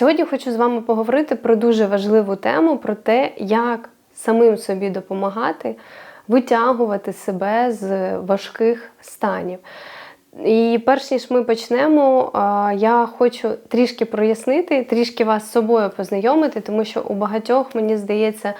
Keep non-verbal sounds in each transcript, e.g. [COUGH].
Сьогодні хочу з вами поговорити про дуже важливу тему: про те, як самим собі допомагати витягувати себе з важких станів. І перш ніж ми почнемо, я хочу трішки прояснити, трішки вас з собою познайомити, тому що у багатьох, мені здається,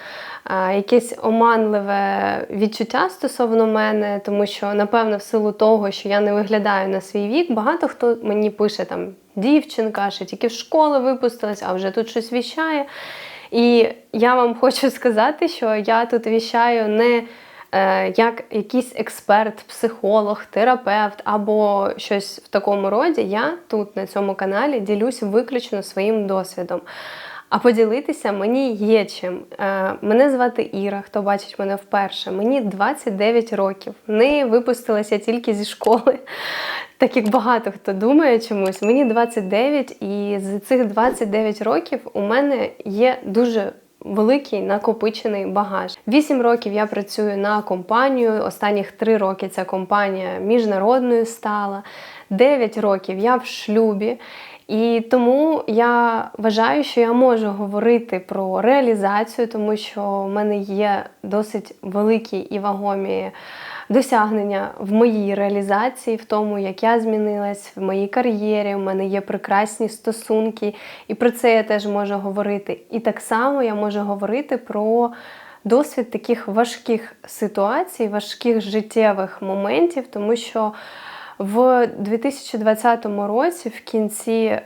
якесь оманливе відчуття стосовно мене, тому що, напевно, в силу того, що я не виглядаю на свій вік, багато хто мені пише там дівчинка, що тільки в школи випустилась, а вже тут щось віщає. І я вам хочу сказати, що я тут віщаю не як якийсь експерт, психолог, терапевт або щось в такому роді, я тут на цьому каналі ділюсь виключно своїм досвідом. А поділитися мені є чим. Е, Мене звати Іра, хто бачить мене вперше. Мені 29 років. Не випустилася тільки зі школи, так як багато хто думає чомусь. Мені 29, і з цих 29 років у мене є дуже великий накопичений багаж. Вісім років я працюю на компанію. Останніх три роки ця компанія міжнародною стала. Дев'ять років я в шлюбі. І тому я вважаю, що я можу говорити про реалізацію, тому що в мене є досить великі і вагомі досягнення в моїй реалізації, в тому, як я змінилась, в моїй кар'єрі, в мене є прекрасні стосунки, і про це я теж можу говорити. І так само я можу говорити про досвід таких важких ситуацій, важких життєвих моментів, тому що в 2020 році, в кінці е,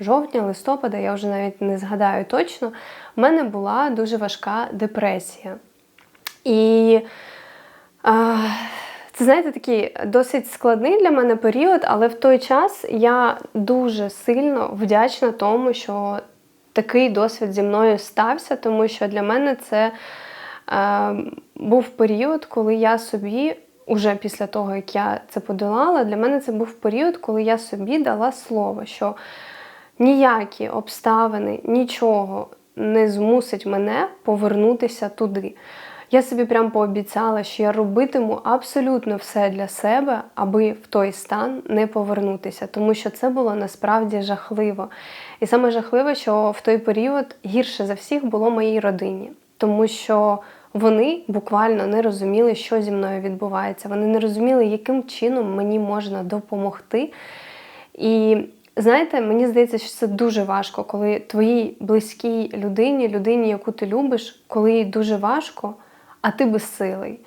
жовтня, листопада, я вже навіть не згадаю точно, в мене була дуже важка депресія. І це, знаєте, такий досить складний для мене період, але в той час я дуже сильно вдячна тому, що такий досвід зі мною стався, тому що для мене це е, був період, коли я собі уже після того, як я це подолала, для мене це був період, коли я собі дала слово, що ніякі обставини, нічого не змусить мене повернутися туди. Я собі прям пообіцяла, що я робитиму абсолютно все для себе, аби в той стан не повернутися, тому що це було насправді жахливо. І саме жахливе, що в той період гірше за всіх було моїй родині, тому що вони буквально не розуміли, що зі мною відбувається. Вони не розуміли, яким чином мені можна допомогти. І знаєте, мені здається, що це дуже важко, коли твоїй близькій людині, людині, яку ти любиш, коли їй дуже важко, а ти безсилий.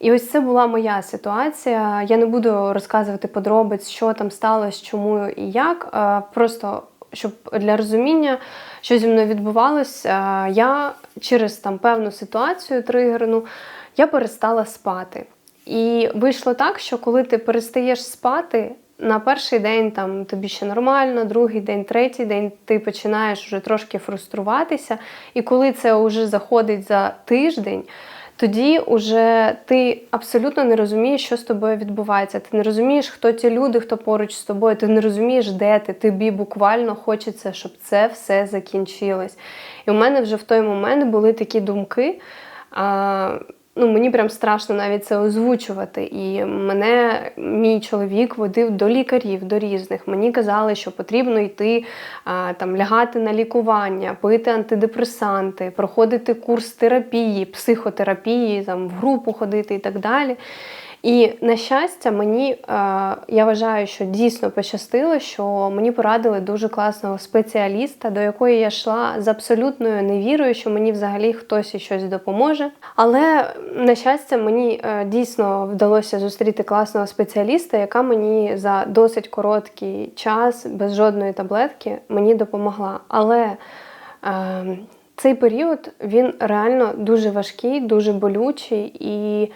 І ось це була моя ситуація. Я не буду розказувати подробиць, що там сталося, чому і як. Просто щоб для розуміння, що зі мною відбувалося, я через там певну ситуацію тригерну я перестала спати. І вийшло так, що коли ти перестаєш спати, на перший день там тобі ще нормально, другий день, третій день ти починаєш вже трошки фруструватися. І коли це вже заходить за тиждень, тоді уже ти абсолютно не розумієш, що з тобою відбувається. Ти не розумієш, хто ті люди, хто поруч з тобою, ти не розумієш, де ти. Тобі буквально хочеться, щоб це все закінчилось. І у мене вже в той момент були такі думки. А, Ну, Мені прям страшно навіть це озвучувати. І мене мій чоловік водив до лікарів, до різних. Мені казали, що потрібно йти а, там лягати на лікування, пити антидепресанти, проходити курс терапії, психотерапії, там в групу ходити і так далі. І на щастя, мені е, я вважаю, що дійсно пощастило, що мені порадили дуже класного спеціаліста, до якої я йшла з абсолютною невірою, що мені взагалі хтось і щось допоможе. Але на щастя, мені е, дійсно вдалося зустріти класного спеціаліста, яка мені за досить короткий час, без жодної таблетки, мені допомогла. Але е, цей період він реально дуже важкий, дуже болючий і.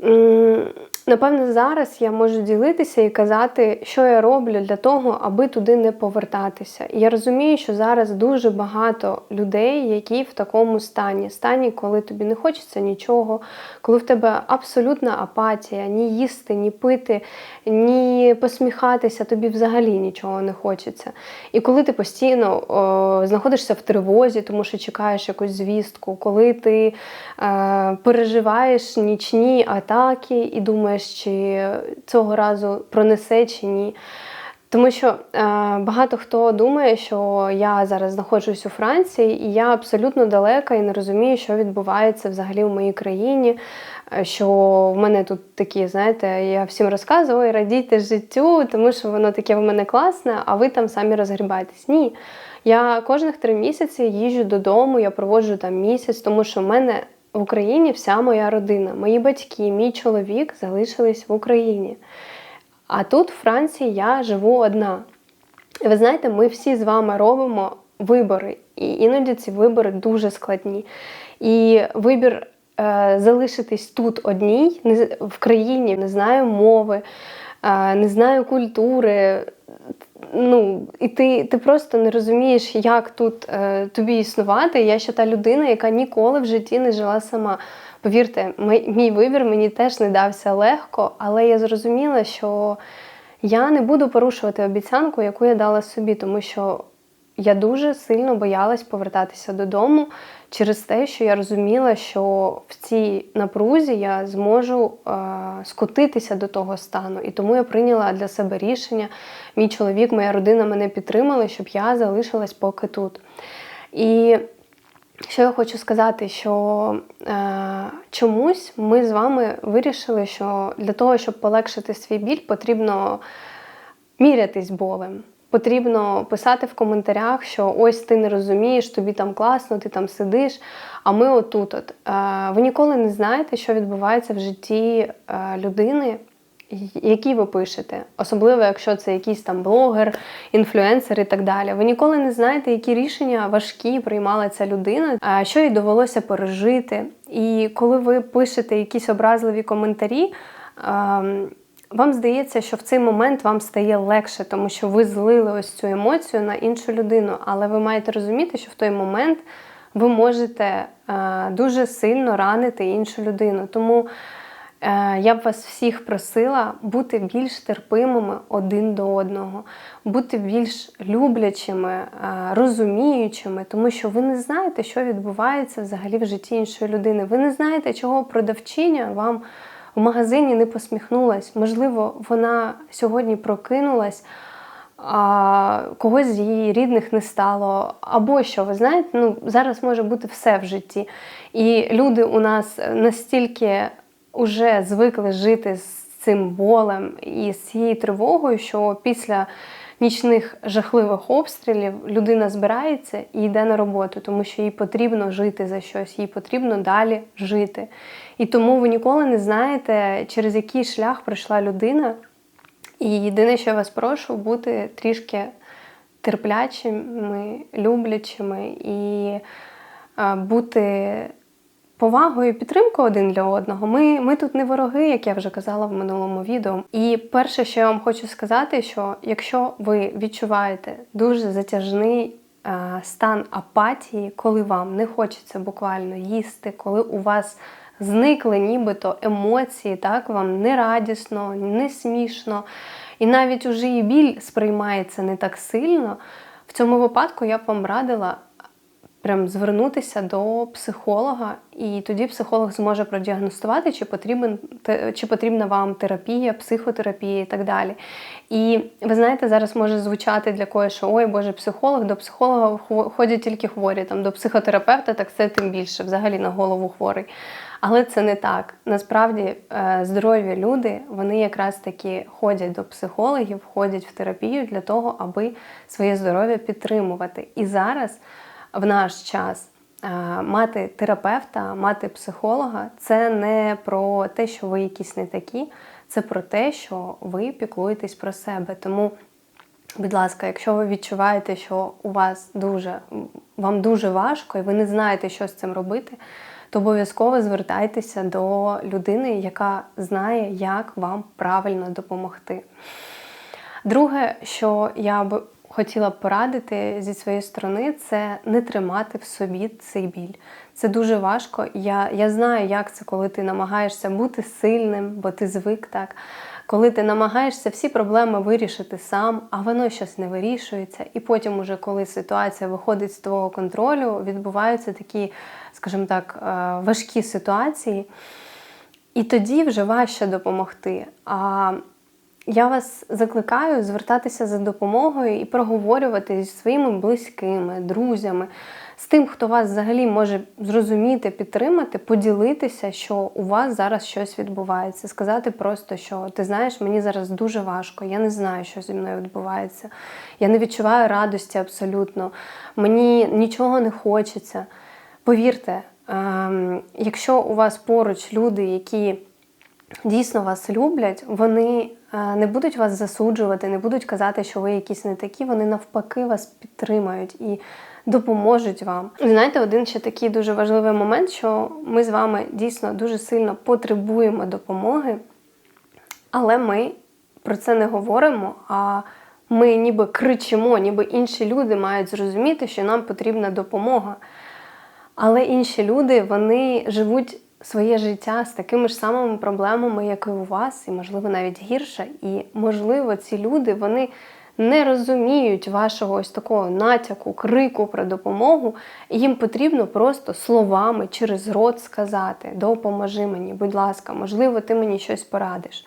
嗯 Напевно, зараз я можу ділитися і казати, що я роблю для того, аби туди не повертатися. І я розумію, що зараз дуже багато людей, які в такому стані, стані, коли тобі не хочеться нічого, коли в тебе абсолютна апатія, ні їсти, ні пити, ні посміхатися, тобі взагалі нічого не хочеться. І коли ти постійно о, знаходишся в тривозі, тому що чекаєш якусь звістку, коли ти е, переживаєш нічні атаки і думаєш, чи цього разу пронесе чи ні, Тому що е, багато хто думає, що я зараз знаходжусь у Франції, і я абсолютно далека і не розумію, що відбувається взагалі в моїй країні. е, Що в мене тут такі, знаєте, я всім розказую, радійте життю, тому що воно таке в мене класне, а ви там самі розгрібаєтесь. Ні. Я кожних три місяці їжджу додому, я проводжу там місяць, тому що в мене в Україні вся моя родина, мої батьки, мій чоловік залишились в Україні. А тут, в Франції, я живу одна. Ви знаєте, ми всі з вами робимо вибори, і іноді ці вибори дуже складні. І вибір е, залишитись тут одній, в країні, не знаю мови, е, не знаю культури. Ну, і ти, ти просто не розумієш, як тут е, тобі існувати. Я ще та людина, яка ніколи в житті не жила сама. Повірте, мій, мій вибір мені теж не дався легко, але я зрозуміла, що я не буду порушувати обіцянку, яку я дала собі, тому що я дуже сильно боялась повертатися додому через те, що я розуміла, що в цій напрузі я зможу е, скотитися до того стану. І тому я прийняла для себе рішення. Мій чоловік, моя родина мене підтримали, щоб я залишилась поки тут. І що я хочу сказати, що е, чомусь ми з вами вирішили, що для того, щоб полегшити свій біль, потрібно мірятись болем. Потрібно писати в коментарях, що ось ти не розумієш, тобі там класно, ти там сидиш, а ми отут. От. Е, ви ніколи не знаєте, що відбувається в житті е, людини, які ви пишете, особливо якщо це якийсь там блогер, інфлюенсер і так далі. Ви ніколи не знаєте, які рішення важкі приймала ця людина, що їй довелося пережити. І коли ви пишете якісь образливі коментарі. Вам здається, що в цей момент вам стає легше, тому що ви злили ось цю емоцію на іншу людину, але ви маєте розуміти, що в той момент ви можете е, дуже сильно ранити іншу людину. Тому Е, Я б вас всіх просила бути більш терпимими один до одного, бути більш люблячими, е, розуміючими, тому що ви не знаєте, що відбувається взагалі в житті іншої людини. Ви не знаєте, чого продавчиня вам в магазині не посміхнулась. Можливо, вона сьогодні прокинулась. А когось з її рідних не стало, або що, ви знаєте, ну зараз може бути все в житті. І люди у нас настільки вже звикли жити з цим болем і з цією тривогою, що після нічних жахливих обстрілів людина збирається і йде на роботу, тому що їй потрібно жити за щось, їй потрібно далі жити. І тому ви ніколи не знаєте, через який шлях пройшла людина. І єдине, що я вас прошу, бути трішки терплячими, люблячими і бути повагою і підтримкою один для одного. Ми, ми тут не вороги, як я вже казала в минулому відео. І перше, що я вам хочу сказати, що якщо ви відчуваєте дуже затяжний е, стан апатії, коли вам не хочеться буквально їсти, коли у вас зникли нібито емоції, так вам не радісно, не смішно, і навіть уже і біль сприймається не так сильно. В цьому випадку я б вам радила прям звернутися до психолога, і тоді психолог зможе продіагностувати, чи потрібен чи потрібна вам терапія, психотерапія і так далі. І ви знаєте, зараз може звучати для когось, що ой, Боже, психолог, до психолога ходять тільки хворі, там до психотерапевта, так це тим більше, взагалі на голову хворий. Але це не так. Насправді е, здорові люди вони якраз таки ходять до психологів, ходять в терапію для того, аби своє здоров'я підтримувати. І зараз в наш час е, мати терапевта, мати психолога це не про те, що ви якісь не такі, це про те, що ви піклуєтесь про себе. Тому, будь ласка, якщо ви відчуваєте, що у вас дуже вам дуже важко і ви не знаєте, що з цим робити, то обов'язково звертайтеся до людини, яка знає, як вам правильно допомогти. Друге, що я б хотіла б порадити зі своєї сторони, це не тримати в собі цей біль. Це дуже важко. Я, я знаю, як це, коли ти намагаєшся бути сильним, бо ти звик так. Коли ти намагаєшся всі проблеми вирішити сам, а воно щось не вирішується. І потім, уже коли ситуація виходить з твого контролю, відбуваються такі, скажімо так, е, важкі ситуації. І тоді вже важче допомогти. А Я вас закликаю звертатися за допомогою і проговорювати зі своїми близькими, друзями, з тим, хто вас взагалі може зрозуміти, підтримати, поділитися, що у вас зараз щось відбувається. Сказати просто, що ти знаєш, мені зараз дуже важко, я не знаю, що зі мною відбувається. Я не відчуваю радості абсолютно, мені нічого не хочеться. Повірте, ем, якщо у вас поруч люди, які дійсно вас люблять, вони не будуть вас засуджувати, не будуть казати, що ви якісь не такі, вони навпаки вас підтримають і допоможуть вам. Знаєте, один ще такий дуже важливий момент, що ми з вами дійсно дуже сильно потребуємо допомоги, але ми про це не говоримо. а ми ніби кричимо, ніби інші люди мають зрозуміти, що нам потрібна допомога. Але інші люди вони живуть своє життя з такими ж самими проблемами, як і у вас, і, можливо, навіть гірше. І, можливо, ці люди вони не розуміють вашого ось такого натяку, крику про допомогу. Їм потрібно просто словами через рот сказати: Допоможи мені, будь ласка, можливо, ти мені щось порадиш.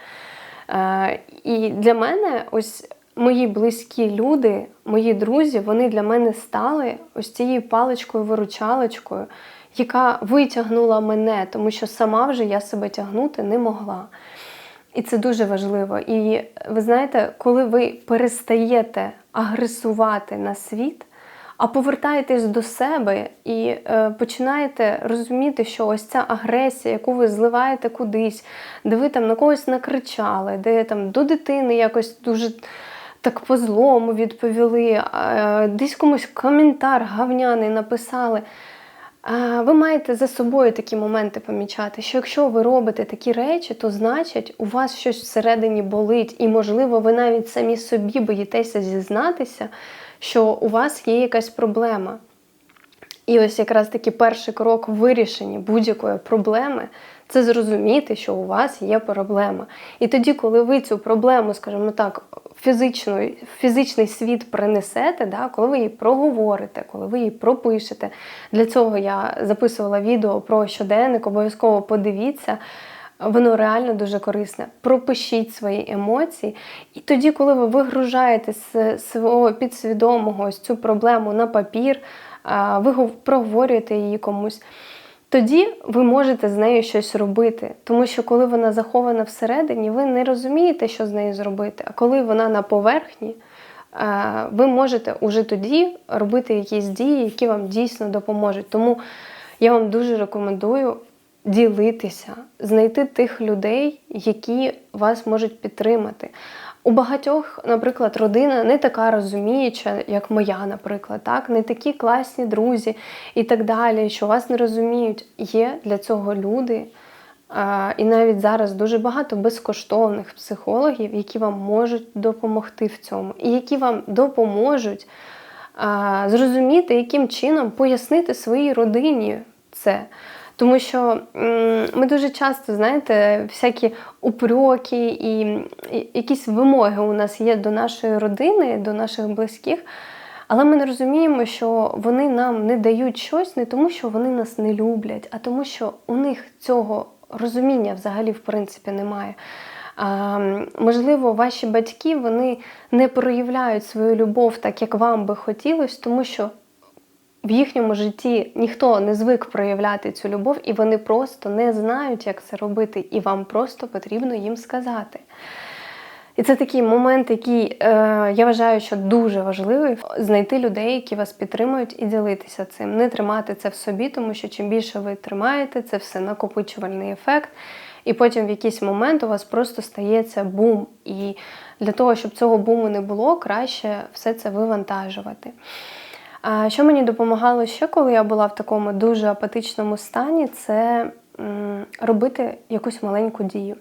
Е, І для мене ось. Мої близькі люди, мої друзі, вони для мене стали ось цією паличкою-виручалочкою, яка витягнула мене, тому що сама вже я себе тягнути не могла. І це дуже важливо. І ви знаєте, коли ви перестаєте агресувати на світ, а повертаєтесь до себе і е, починаєте розуміти, що ось ця агресія, яку ви зливаєте кудись, де ви там на когось накричали, де там до дитини якось дуже так по злому відповіли, е, десь комусь коментар гавняний написали. Ви маєте за собою такі моменти помічати, що якщо ви робите такі речі, то значить у вас щось всередині болить, і, можливо, ви навіть самі собі боїтеся зізнатися, що у вас є якась проблема. І ось якраз таки перший крок в вирішенні будь-якої проблеми це зрозуміти, що у вас є проблема. І тоді, коли ви цю проблему, скажімо так, фізичну, фізичний світ принесете, да, коли ви її проговорите, коли ви її пропишете. Для цього я записувала відео про щоденник, обов'язково подивіться. Воно реально дуже корисне. Пропишіть свої емоції, і тоді, коли ви вигружаєте з свого підсвідомого ось цю проблему на папір, ви проговорюєте її комусь тоді ви можете з нею щось робити. Тому що коли вона захована всередині, ви не розумієте, що з нею зробити. А коли вона на поверхні, ви можете уже тоді робити якісь дії, які вам дійсно допоможуть. Тому я вам дуже рекомендую ділитися, знайти тих людей, які вас можуть підтримати. У багатьох, наприклад, родина не така розуміюча, як моя, наприклад, так, не такі класні друзі і так далі, що вас не розуміють. Є для цього люди. І навіть зараз дуже багато безкоштовних психологів, які вам можуть допомогти в цьому, і які вам допоможуть зрозуміти, яким чином пояснити своїй родині це. Тому що ми дуже часто, знаєте, всякі упреки і якісь вимоги у нас є до нашої родини, до наших близьких. Але ми не розуміємо, що вони нам не дають щось не тому, що вони нас не люблять, а тому, що у них цього розуміння взагалі в принципі немає. А, Можливо, ваші батьки вони не проявляють свою любов так, як вам би хотілося, тому що в їхньому житті ніхто не звик проявляти цю любов, і вони просто не знають, як це робити, і вам просто потрібно їм сказати. І це такий момент, який е, я вважаю, що дуже важливий знайти людей, які вас підтримують, і ділитися цим. Не тримати це в собі, тому що чим більше ви тримаєте, це все накопичувальний ефект. І потім в якийсь момент у вас просто стається бум. І для того, щоб цього буму не було, краще все це вивантажувати. Що мені допомагало ще, коли я була в такому дуже апатичному стані, це робити якусь маленьку дію.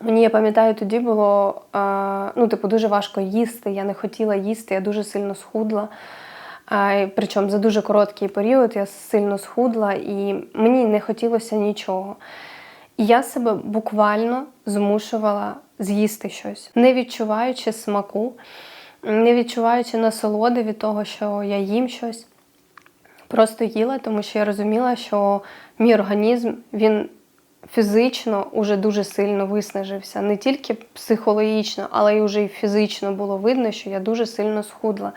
Мені, я пам'ятаю, тоді було ну, типу, дуже важко їсти. Я не хотіла їсти, я дуже сильно схудла. Причому за дуже короткий період я сильно схудла і мені не хотілося нічого. І я себе буквально змушувала з'їсти щось, не відчуваючи смаку не відчуваючи насолоди від того, що я їм щось. Просто їла, тому що я розуміла, що мій організм він фізично уже дуже сильно виснажився. Не тільки психологічно, але й уже і фізично було видно, що я дуже сильно схудла.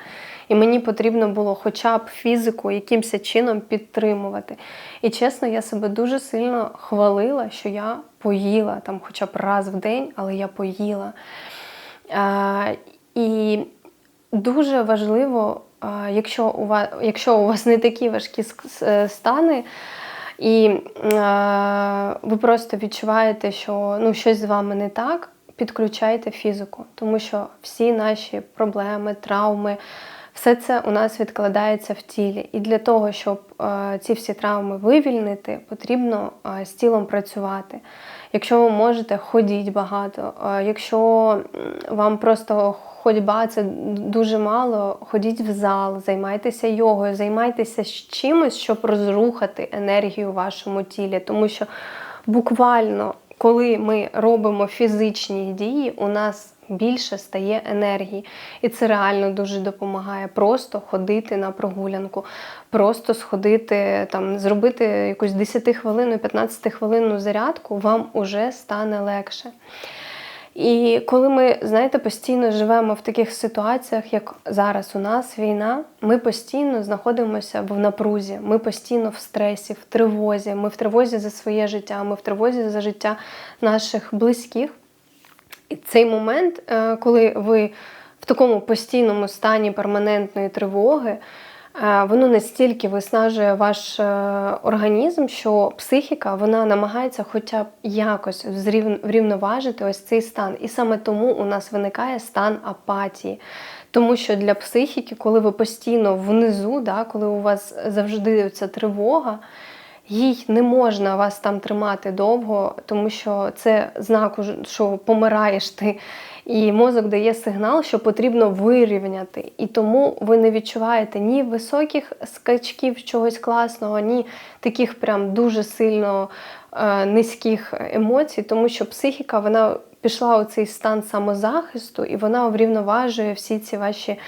І мені потрібно було хоча б фізику якимось чином підтримувати. І чесно, я себе дуже сильно хвалила, що я поїла там хоча б раз в день, але я поїла. А, І дуже важливо, якщо у вас, якщо у вас не такі важкі стани, і ви просто відчуваєте, що ну, щось з вами не так, підключайте фізику, тому що всі наші проблеми, травми. Все це у нас відкладається в тілі. І для того, щоб е, ці всі травми вивільнити, потрібно е, з тілом працювати. Якщо ви можете, ходіть багато. Е, якщо вам просто ходьба це дуже мало, ходіть в зал, займайтеся йогою, займайтеся чимось, щоб розрухати енергію в вашому тілі. Тому що буквально, коли ми робимо фізичні дії, у нас більше стає енергії. І це реально дуже допомагає. Просто ходити на прогулянку, просто сходити, там, зробити якусь 10 хвилину, 15 хвилинну зарядку, вам уже стане легше. І коли ми, знаєте, постійно живемо в таких ситуаціях, як зараз у нас війна, ми постійно знаходимося в напрузі, ми постійно в стресі, в тривозі. Ми в тривозі за своє життя, ми в тривозі за життя наших близьких. І цей момент, е, коли ви в такому постійному стані перманентної тривоги, воно настільки виснажує ваш е, організм, що психіка вона намагається хоча б якось врівноважити ось цей стан. І саме тому у нас виникає стан апатії. Тому що для психіки, коли ви постійно внизу, да, коли у вас завжди ця тривога, їй не можна вас там тримати довго, тому що це знак, що помираєш ти. І мозок дає сигнал, що потрібно вирівняти. І тому ви не відчуваєте ні високих скачків чогось класного, ні таких прям дуже сильно е, низьких емоцій, тому що психіка вона пішла у цей стан самозахисту і вона врівноважує всі ці ваші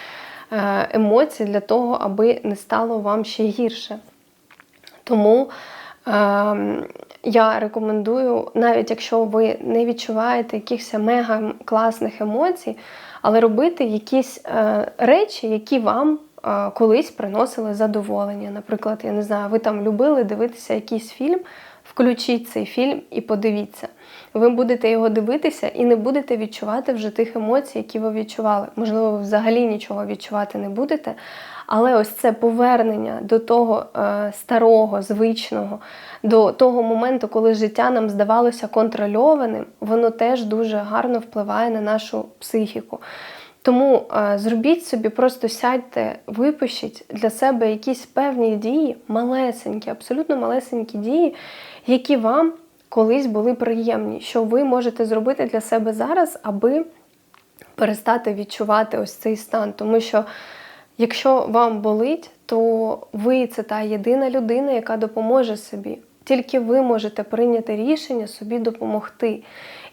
е, емоції для того, аби не стало вам ще гірше. Тому е, я рекомендую, навіть якщо ви не відчуваєте якихось мега класних емоцій, але робити якісь е, речі, які вам е, колись приносили задоволення. Наприклад, я не знаю, ви там любили дивитися якийсь фільм. Включіть цей фільм і подивіться. Ви будете його дивитися і не будете відчувати вже тих емоцій, які ви відчували. Можливо, ви взагалі нічого відчувати не будете. Але ось це повернення до того е, старого, звичного, до того моменту, коли життя нам здавалося контрольованим, воно теж дуже гарно впливає на нашу психіку. Тому е, зробіть собі, просто сядьте, випишіть для себе якісь певні дії, малесенькі, абсолютно малесенькі дії, які вам колись були приємні, що ви можете зробити для себе зараз, аби перестати відчувати ось цей стан. Тому що, якщо вам болить, то ви це та єдина людина, яка допоможе собі. Тільки ви можете прийняти рішення собі допомогти.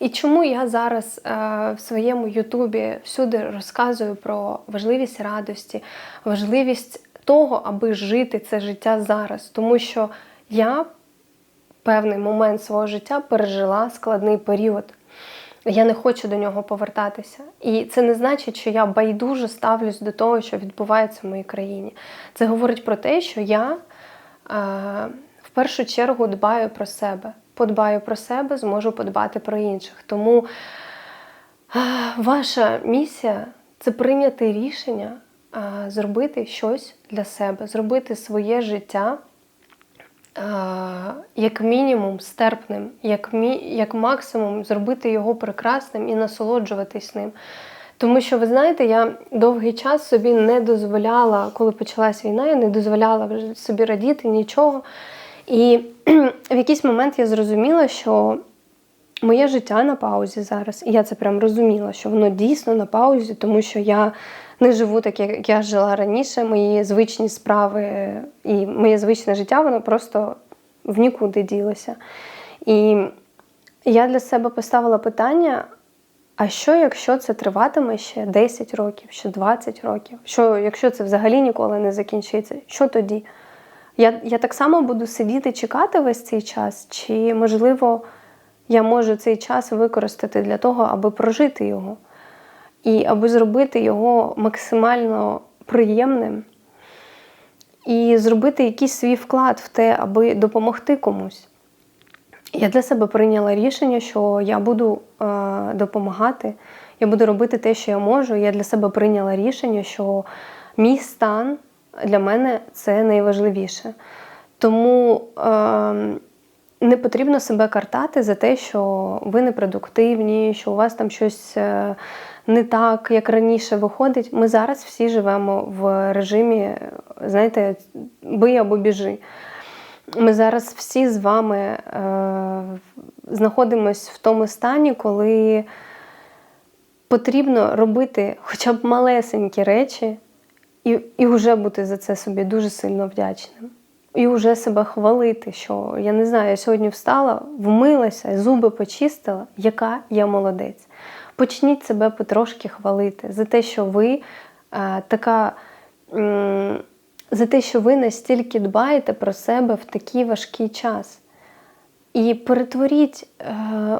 І чому я зараз е, в своєму Ютубі всюди розказую про важливість радості, важливість того, аби жити це життя зараз. Тому що я певний момент свого життя пережила складний період. Я не хочу до нього повертатися. І це не значить, що я байдуже ставлюсь до того, що відбувається в моїй країні. Це говорить про те, що я. Е, в першу чергу дбаю про себе. Подбаю про себе, зможу подбати про інших. Тому ваша місія це прийняти рішення, зробити щось для себе, зробити своє життя як мінімум стерпним, як як максимум зробити його прекрасним і насолоджуватись ним. Тому що, ви знаєте, я довгий час собі не дозволяла, коли почалась війна, я не дозволяла собі радіти нічого. І [CLEARS THROAT] в якийсь момент я зрозуміла, що моє життя на паузі зараз. І я це прям розуміла, що воно дійсно на паузі, тому що я не живу так, як я жила раніше. Мої звичні справи і моє звичне життя, воно просто в нікуди ділося. І я для себе поставила питання: а що, якщо це триватиме ще 10 років, ще 20 років? Що, якщо це взагалі ніколи не закінчиться? Що тоді? Я я так само буду сидіти, чекати весь цей час, чи, можливо, я можу цей час використати для того, аби прожити його і аби зробити його максимально приємним і зробити якийсь свій вклад в те, аби допомогти комусь. Я для себе прийняла рішення, що я буду е, допомагати, я буду робити те, що я можу. Я для себе прийняла рішення, що мій стан для мене це найважливіше. Тому е, не потрібно себе картати за те, що ви непродуктивні, що у вас там щось е, не так, як раніше виходить. Ми зараз всі живемо в режимі, знаєте, бий або біжи. Ми зараз всі з вами е, знаходимося в тому стані, коли потрібно робити хоча б малесенькі речі, і і вже бути за це собі дуже сильно вдячним. І вже себе хвалити, що я не знаю, я сьогодні встала, вмилася, зуби почистила, яка я молодець. Почніть себе потрошки хвалити за те, що ви е, така. М за те, що ви настільки дбаєте про себе в такий важкий час. І перетворіть е,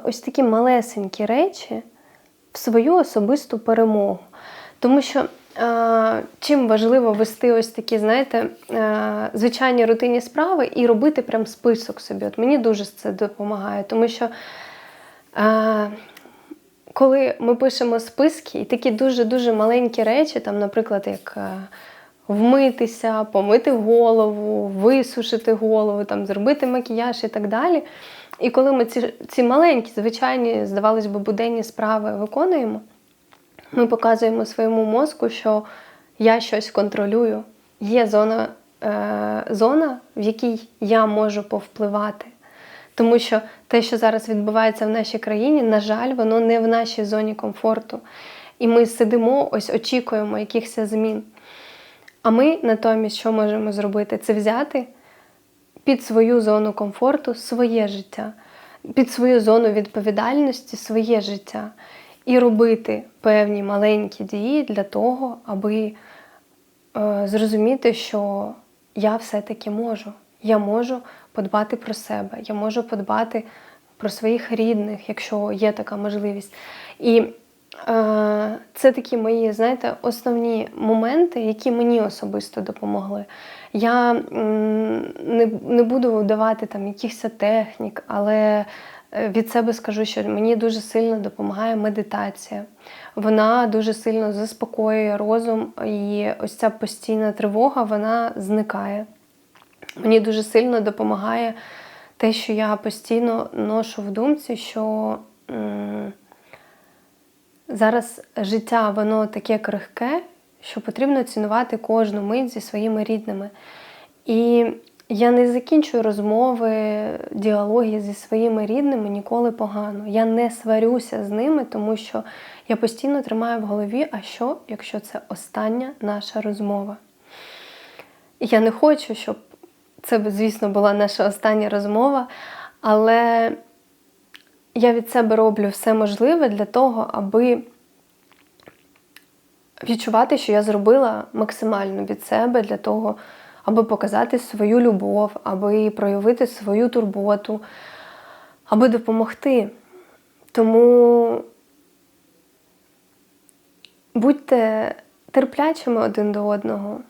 ось такі малесенькі речі в свою особисту перемогу. Тому що е, чим важливо вести ось такі, знаєте, е, звичайні рутинні справи і робити прям список собі. От Мені дуже це допомагає, тому що. Е, коли ми пишемо списки і такі дуже-дуже маленькі речі, там, наприклад, як е, вмитися, помити голову, висушити голову, там, зробити макіяж і так далі. І коли ми ці ці маленькі, звичайні, здавалось би, буденні справи виконуємо, ми показуємо своєму мозку, що я щось контролюю. Є зона, е, зона, в якій я можу повпливати. Тому що те, що зараз відбувається в нашій країні, на жаль, воно не в нашій зоні комфорту. І ми сидимо, ось очікуємо якихось змін. А ми натомість, що можемо зробити? Це взяти під свою зону комфорту своє життя, під свою зону відповідальності своє життя і робити певні маленькі дії для того, аби е, зрозуміти, що я все-таки можу. Я можу подбати про себе, я можу подбати про своїх рідних, якщо є така можливість. І Е, це такі мої, знаєте, основні моменти, які мені особисто допомогли. Я не не буду давати там якихось технік, але від себе скажу, що мені дуже сильно допомагає медитація. Вона дуже сильно заспокоює розум, і ось ця постійна тривога вона зникає. Мені дуже сильно допомагає те, що я постійно ношу в думці, що. Зараз життя воно таке крихке, що потрібно цінувати кожну мить зі своїми рідними. І я не закінчую розмови, діалоги зі своїми рідними ніколи погано. Я не сварюся з ними, тому що я постійно тримаю в голові, а що, якщо це остання наша розмова? Я не хочу, щоб це, звісно, була наша остання розмова, але я від себе роблю все можливе для того, аби відчувати, що я зробила максимально від себе для того, аби показати свою любов, аби проявити свою турботу, аби допомогти. Тому будьте терплячими один до одного,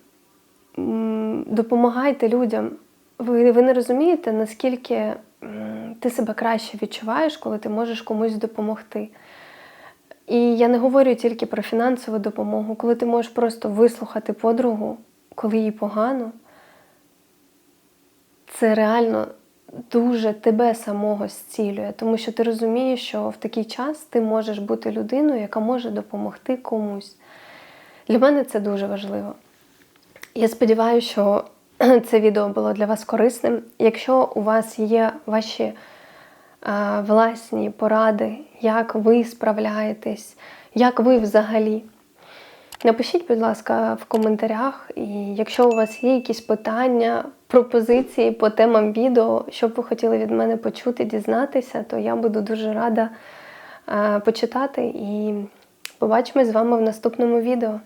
допомагайте людям. Ви, ви не розумієте, наскільки ти себе краще відчуваєш, коли ти можеш комусь допомогти. І я не говорю тільки про фінансову допомогу, коли ти можеш просто вислухати подругу, коли їй погано, це реально дуже тебе самого зцілює, тому що ти розумієш, що в такий час ти можеш бути людиною, яка може допомогти комусь. Для мене це дуже важливо. Я сподіваюся, що [CLEARS THROAT] це відео було для вас корисним. Якщо у вас є ваші а, власні поради, як ви справляєтесь, як ви взагалі, напишіть, будь ласка, в коментарях. І якщо у вас є якісь питання, пропозиції по темам відео, що б ви хотіли від мене почути, дізнатися, то я буду дуже рада почитати і побачимось з вами в наступному відео.